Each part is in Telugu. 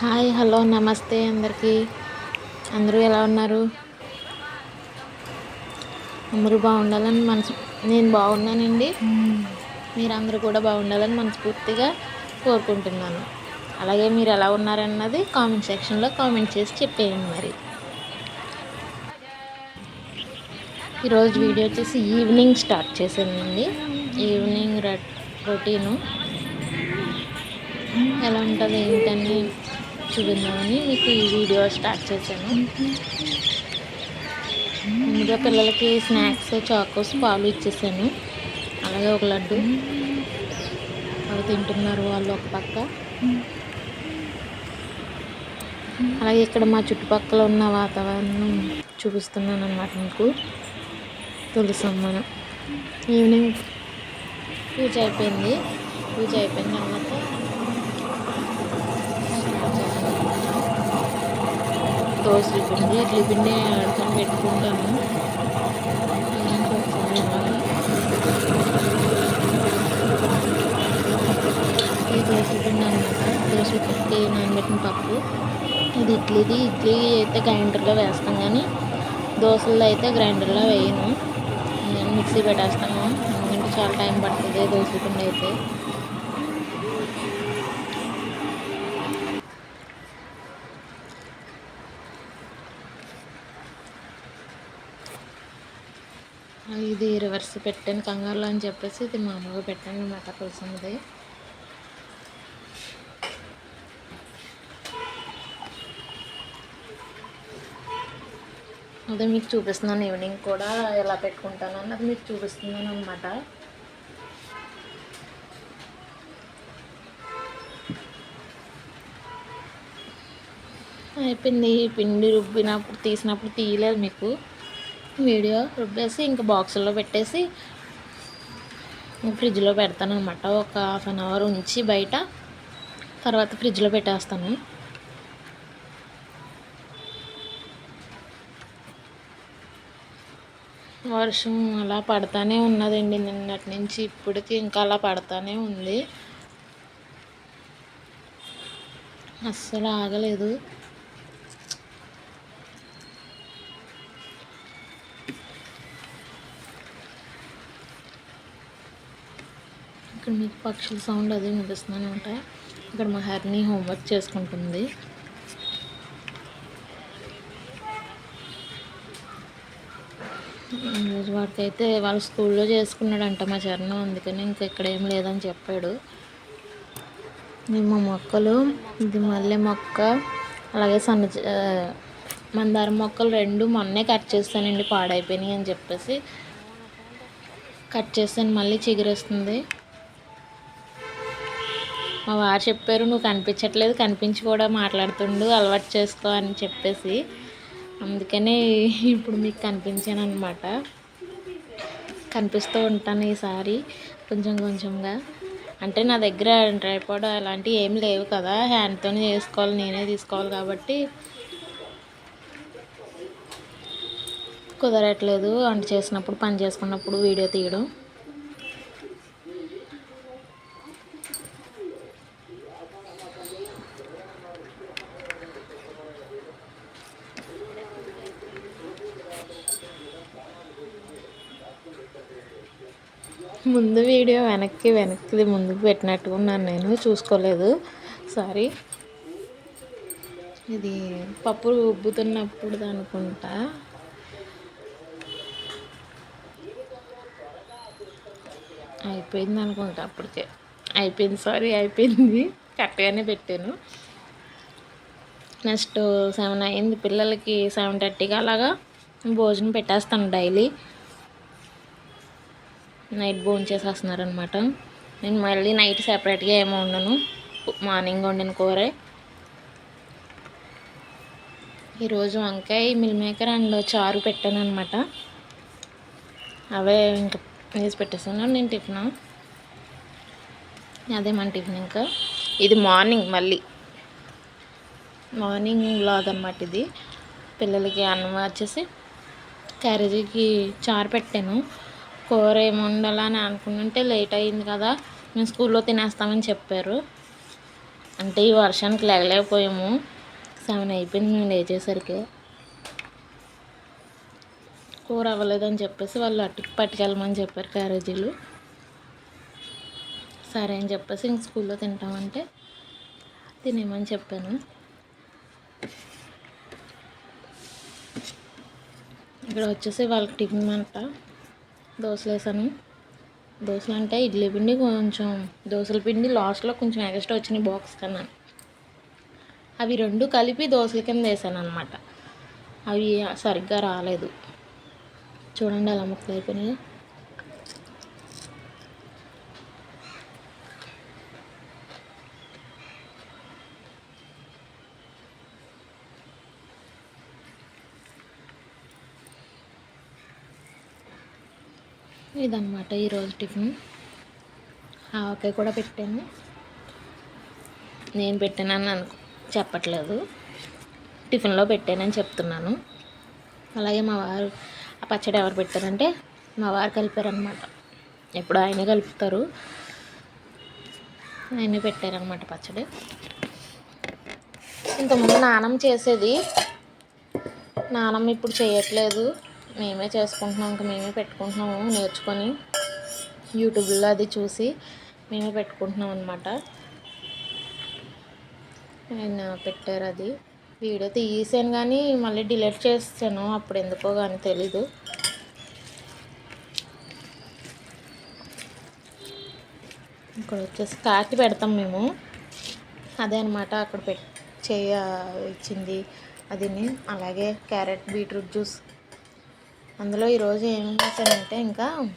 హాయ్ హలో నమస్తే అందరికీ. అందరూ ఎలా ఉన్నారు? అందరూ బాగుండాలని మనసు నేను బాగున్నానండి. మీరందరూ కూడా బాగుండాలని మనస్ఫూర్తిగా కోరుకుంటున్నాను. అలాగే మీరు ఎలా ఉన్నారన్నది కామెంట్ సెక్షన్లో కామెంట్ చేసి చెప్పేయండి మరి. ఈరోజు వీడియో వచ్చేసి ఈవినింగ్ స్టార్ట్ చేశానండి ఈవినింగ్ రొటీను. ఎలా ఉంటుంది ఏంటని చూపిందామని మీకు ఈ వీడియో స్టార్ట్ చేశాను. ముందుగా పిల్లలకి స్నాక్స్ చాకోస్ పాలు ఇచ్చేసాను. అలాగే ఒక లడ్డు. అవి తింటున్నారు వాళ్ళు ఒక పక్క. అలాగే ఇక్కడ మా చుట్టుపక్కల ఉన్న వాతావరణం చూపిస్తున్నాను అనమాట మీకు తులసమ్మన ఈవినింగ్ పూజ అయిపోయింది. పూజ అయిపోయిన తర్వాత దోశల పిండి ఇడ్లీ పిండి ఆడుకొని పెట్టుకుంటాను ఈ దోశల పిండి అనమాట దోశల పిండి నానబెట్టిన పప్పు. ఇది ఇడ్లీది. ఇడ్లీ అయితే గ్రైండర్లో వేస్తాం కానీ దోశల్లో అయితే గ్రైండర్లో వేయను. మిక్సీ పెట్టేస్తాను ఎందుకంటే చాలా టైం పడుతుంది దోశల పిండి అయితే. ఇది రివర్స్ పెట్టాను కంగారులో అని చెప్పేసి ఇది మామూలుగా పెట్టాను అనమాట పులుసుంది అదే మీకు చూపిస్తున్నాను ఈవినింగ్ కూడా ఎలా పెట్టుకుంటాను అది మీకు చూపిస్తున్నాను అనమాట అయిపోయింది పిండి రుబ్బినప్పుడు తీసినప్పుడు తీయలేదు మీకు. వీడియో రుబ్బేసి ఇంకా బాక్సుల్లో పెట్టేసి ఫ్రిడ్జ్లో పెడతాను అనమాట ఒక హాఫ్ అన్ అవర్ ఉంచి బయట తర్వాత ఫ్రిడ్జ్లో పెట్టేస్తాను. వర్షం అలా పడతానే ఉన్నదండి నిన్నటి నుంచి ఇప్పటికి ఇంకా అలా పడతానే ఉంది. అస్సలు ఆగలేదు. ఇక్కడ మీకు పక్షుల సౌండ్ అది వినిపిస్తూనే ఉంటాయి. ఇక్కడ మా హరిని హోంవర్క్ చేసుకుంటుంది. వాడికైతే వాళ్ళ స్కూల్లో చేసుకున్నాడంట మా చరణం అందుకని ఇంకా ఇక్కడ ఏం లేదని చెప్పాడు. మా మొక్కలు ఇది మల్లె మొక్క అలాగే సన్న మందార మొక్కలు రెండు మొన్నే కట్ చేస్తానండి పాడైపోయినాయి అని చెప్పేసి. కట్ చేస్తాను మళ్ళీ చిగురేస్తుంది. మా వారు చెప్పారు నువ్వు కనిపించట్లేదు కనిపించి కూడా మాట్లాడుతుండు అలవాటు చేసుకో అని చెప్పేసి. అందుకనే ఇప్పుడు మీకు కనిపించాను అనమాట కనిపిస్తూ ఉంటాను ఈసారి కొంచెం కొంచెంగా. అంటే నా దగ్గర ట్రైపాడ్ అలాంటివి ఏం లేవు కదా హ్యాండ్తోనే చేసుకోవాలి నేనే తీసుకోవాలి కాబట్టి కుదరట్లేదు. వంట చేసినప్పుడు పని చేసుకున్నప్పుడు వీడియో తీయడం. ముందు వీడియో వెనక్కి వెనక్కి ముందుకు పెట్టినట్టుగా ఉన్నాను నేను. చూసుకోలేదు. సారీ ఇది పప్పు ఉబ్బుతున్నప్పుడు అనుకుంటా. అయిపోయింది అనుకుంటా అప్పటికే. అయిపోయింది సారీ అయిపోయింది. కరెక్ట్గానే పెట్టాను. నెక్స్ట్ సెవెన్ అయింది. పిల్లలకి సెవెన్ థర్టీకి అలాగా భోజనం పెట్టేస్తాను డైలీ. నైట్ భోజనం చేసేస్తున్నారు అనమాట నేను మళ్ళీ నైట్ సెపరేట్గా ఏమో ఉండను. మార్నింగ్ వండిన కూరే. ఈరోజు వంకాయ మిల్ మేకర్ అండ్ చారు పెట్టాను అనమాట అవే ఇంకా వేసి పెట్టేసాను నేను టిఫిన్. అదే మన టిఫిన్ ఇంకా. ఇది మార్నింగ్ మళ్ళీ. మార్నింగ్ బ్లాగ్ అనమాట ఇది. పిల్లలకి అన్నం వచ్చేసి క్యారేజీకి చారు పెట్టాను. కూర ఏమి వండాలని అనుకుంటుంటే లేట్ అయింది కదా. మేము స్కూల్లో తినేస్తామని చెప్పారు. అంటే ఈ వర్షానికి లేగలేకపోయాము సెవెన్ అయిపోయింది మేము లేచేసరికి. కూర అవ్వలేదని చెప్పేసి వాళ్ళు అట్టుకు పట్టుకెళ్ళమని చెప్పారు క్యారేజీలు. సరే అని చెప్పేసి ఇంక స్కూల్లో తింటామంటే తినేమని చెప్పాను. ఇక్కడ వచ్చేసి వాళ్ళకి టిఫిన్ అంట. దోశలు వేసాను. దోశలు అంటే ఇడ్లీ పిండి కొంచెం దోశల పిండి లాస్ట్లో కొంచెం ఎక్స్ట్రా వచ్చినాయి బాక్స్ కన్నా. అవి రెండు కలిపి దోశల కింద వేసాను అనమాట అవి సరిగ్గా రాలేదు. చూడండి అలా ముక్కలు అయిపోయినాయి. ఇదన్నమాట ఈరోజు టిఫిన్. ఆవకాయ కూడా పెట్టాను. నేను పెట్టానని అనుకు చెప్పట్లేదు. టిఫిన్లో పెట్టానని చెప్తున్నాను. అలాగే మా వారు ఆ పచ్చడి ఎవరు పెట్టారంటే మా వారు కలిపారనమాట ఎప్పుడు ఆయనే కలుపుతారు. ఆయనే పెట్టారనమాట పచ్చడి. ఇంతకుముందు నానమ్మ చేసేది. నానమ్మ ఇప్పుడు చేయట్లేదు. మేమే చేసుకుంటున్నాం ఇంకా మేమే పెట్టుకుంటున్నాము నేర్చుకొని యూట్యూబ్లో అది చూసి మేమే పెట్టుకుంటున్నాం అనమాట ఆయన పెట్టారు అది. వీడియో తీసాను కానీ మళ్ళీ డిలీట్ చేస్తాను అప్పుడు ఎందుకో కానీ తెలీదు. ఇక్కడ వచ్చేసి కాకి పెడతాం మేము. అదే అనమాట అక్కడ పెట్ చేయ ఇచ్చింది. అదిని అలాగే క్యారెట్ బీట్రూట్ జ్యూస్ అందులో ఈరోజు ఏం చేశానంటే ఇంకా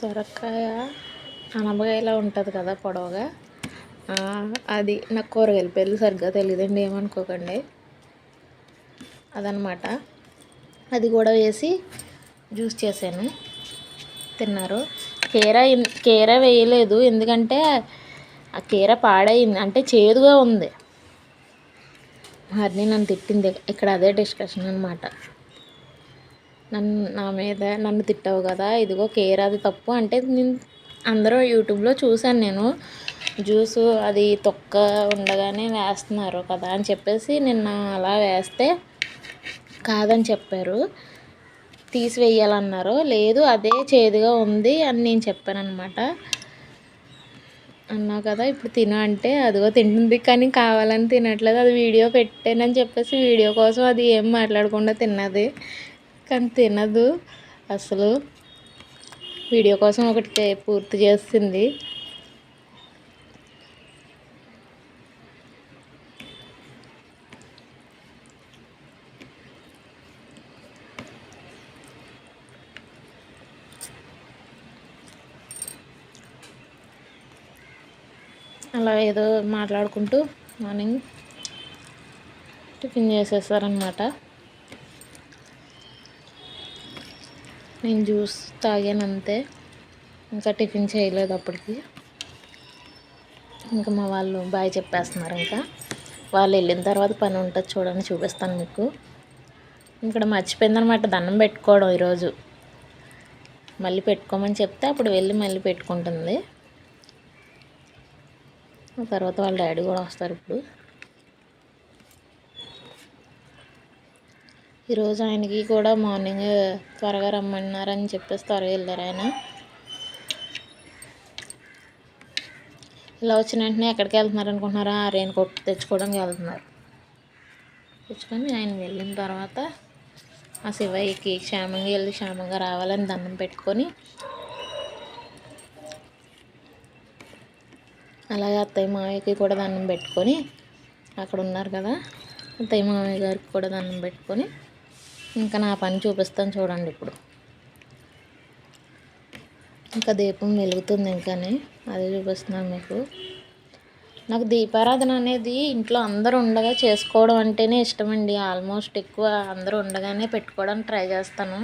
సొరకాయ అనపకాయలా ఉంటుంది కదా పొడవుగా. అది నాకు కూరగాయలు పేర్లు సరిగ్గా తెలియదండి ఏమనుకోకండి. అదనమాట. అది కూడా వేసి జ్యూస్ చేశాను. తిన్నారు. కీర కీర వేయలేదు. ఎందుకంటే ఆ కీర పాడైంది అంటే చేదుగా ఉంది. హరిని నన్ను తిట్టింది. ఇక్కడ అదే డిస్కషన్ అనమాట నన్ను నా మీద నన్ను తిట్టావు కదా ఇదిగో కేర్ అది తప్పు అంటే నేను అందరూ యూట్యూబ్లో చూశాను నేను. జ్యూస్ అది తొక్క ఉండగానే వేస్తున్నారు కదా అని చెప్పేసి నిన్న అలా వేస్తే కాదని చెప్పారు. తీసివేయాలన్నారు. లేదు అదే చేదుగా ఉంది అని నేను చెప్పాను అనమాట అన్నా కదా ఇప్పుడు తిను అంటే అదిగో తింటుంది. కానీ కావాలని తినట్లేదు. అది వీడియో పెట్టానని చెప్పేసి వీడియో కోసం అది ఏం మాట్లాడకుండా తిన్నది. కానీ తినదు అసలు. వీడియో కోసం ఒకటి పూర్తి చేస్తుంది అలా ఏదో మాట్లాడుకుంటూ మార్నింగ్ టిఫిన్ చేసేస్తారనమాట నేను జ్యూస్ తాగాను అంతే. ఇంకా టిఫిన్ చేయలేదు అప్పటికి. ఇంకా మా వాళ్ళు బాయ్ చెప్పేస్తున్నారు ఇంకా. వాళ్ళు వెళ్ళిన తర్వాత పని ఉంటుంది చూడండి చూపిస్తాను మీకు. ఇక్కడ మర్చిపోయిందనమాట దండం పెట్టుకోవడం ఈరోజు. మళ్ళీ పెట్టుకోమని చెప్తే అప్పుడు వెళ్ళి మళ్ళీ పెట్టుకుంటుంది. తర్వాత వాళ్ళ డాడీ కూడా వస్తారు ఇప్పుడు. ఈరోజు ఆయనకి కూడా మార్నింగ్ త్వరగా రమ్మన్నారని చెప్పేసి త్వరగా వెళ్ళారు ఆయన. ఇలా వచ్చిన వెంటనే ఎక్కడికి వెళ్తున్నారు అనుకుంటున్నారా? ఆ రెయిన్ కోట్ తెచ్చుకోవడానికి వెళ్తున్నారు. తెచ్చుకొని ఆయన వెళ్ళిన తర్వాత ఆ శివయ్యకి క్షేమంగా వెళ్ళి క్షేమంగా రావాలని దండం పెట్టుకొని అలాగే అత్తయ్య మావయ్యకి కూడా దండం పెట్టుకొని అక్కడ ఉన్నారు కదా. అత్తయ్య మామయ్య గారికి కూడా దండం పెట్టుకొని ఇంకా నా పని చూపిస్తాను చూడండి ఇప్పుడు. ఇంకా దీపం వెలుగుతుంది ఇంకానే అది చూపిస్తున్నాను మీకు. నాకు దీపారాధన అనేది ఇంట్లో అందరూ ఉండగా చేసుకోవడం అంటేనే ఇష్టమండి. ఆల్మోస్ట్ ఎక్కువ అందరూ ఉండగానే పెట్టుకోవడానికి ట్రై చేస్తాను.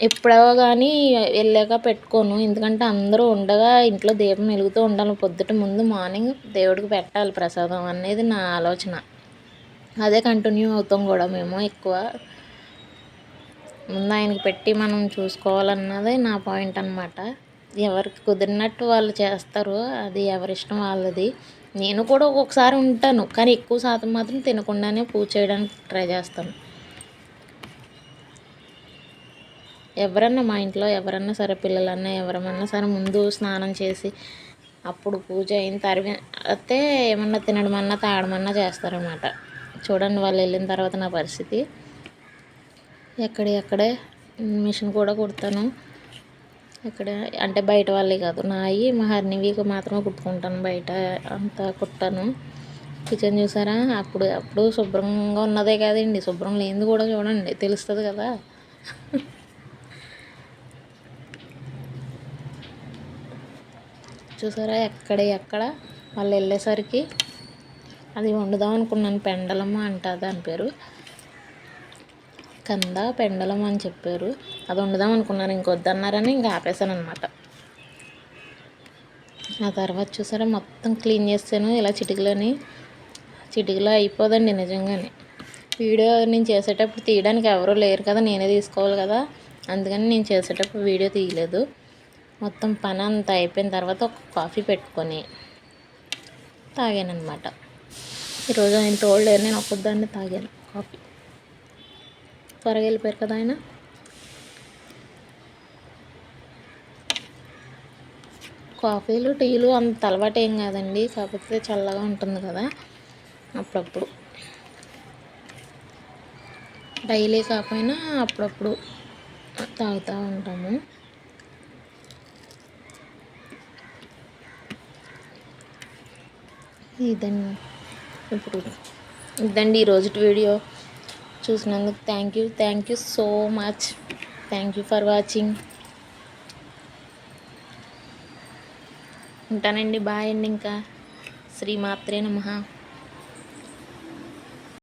ఎప్పుడో కానీ వెళ్ళాక పెట్టుకోను. ఎందుకంటే అందరూ ఉండగా ఇంట్లో దీపం వెలుగుతూ ఉండాలి. పొద్దుట ముందు మార్నింగ్ దేవుడికి పెట్టాలి ప్రసాదం అనేది నా ఆలోచన. అదే కంటిన్యూ అవుతాం కూడా మేము ఎక్కువ. ముందు ఆయనకి పెట్టి మనం చూసుకోవాలన్నదే నా పాయింట్ అనమాట ఎవరికి కుదిరినట్టు వాళ్ళు చేస్తారు. అది ఎవరిష్టం వాళ్ళది. నేను కూడా ఒక్కొక్కసారి ఉంటాను. కానీ ఎక్కువ శాతం మాత్రం తినకుండానే పూజ చేయడానికి ట్రై చేస్తాను. ఎవరన్నా మా ఇంట్లో ఎవరన్నా సరే పిల్లలన్నా ఎవరమన్నా సరే ముందు స్నానం చేసి అప్పుడు పూజ అయిన తర్వాత ఏమన్నా తినడమన్నా తాగడమన్నా చేస్తారన్నమాట. చూడండి వాళ్ళు వెళ్ళిన తర్వాత నా పరిస్థితి. ఎక్కడి అక్కడే మిషన్ కూడా కుడతాను. ఇక్కడ అంటే బయట వాళ్ళే కాదు. నాయి మా హర్నివి మాత్రమే కుట్టుకుంటాను. బయట అంతా కుట్టాను. కిచెన్ చూసారా? అప్పుడు అప్పుడు శుభ్రంగా ఉన్నదే కాదండి. శుభ్రం లేనిది కూడా చూడండి. తెలుస్తుంది కదా. చూసారా? ఎక్కడ ఎక్కడ? వాళ్ళు వెళ్ళేసరికి అది వండుదాం అనుకున్నాను. పెండలమ్మ అంట దాని పేరు. కంద పెండలం అని చెప్పారు. అది వండుదాం అనుకున్నాను. ఇంకొద్దన్నారని ఇంకా ఆపేసాను అనమాట ఆ తర్వాత చూసారా? మొత్తం క్లీన్ చేస్తాను. ఇలా చిటికలని చిటికలో అయిపోదండి నిజంగానే. వీడియో నేను చేసేటప్పుడు తీయడానికి ఎవరూ లేరు కదా. నేనే తీసుకోవాలి కదా. అందుకని నేను చేసేటప్పుడు వీడియో తీయలేదు. మొత్తం పని అంతా అయిపోయిన తర్వాత ఒక కాఫీ పెట్టుకొని తాగానమాట ఈరోజు ఆయన తోడలేరు నేను ఒక్కదాన్ని తాగాను కాఫీ. త్వరగా వెళ్ళిపోయారు కదా ఆయన? కాఫీలు టీలు అంత అలవాటు ఏం కాదండి కాకపోతే చల్లగా ఉంటుంది కదా అప్పుడప్పుడు. డైలీ కాకపోయినా అప్పుడప్పుడు తాగుతూ ఉంటాము. ఇదండి ఇప్పుడు ఇదండి ఈరోజు వీడియో. చూసినందుకు thank you thank you so much thank you for watching ఉంటానండి. బాయ్ అండి ఇంకా. శ్రీమాత్రే నమ.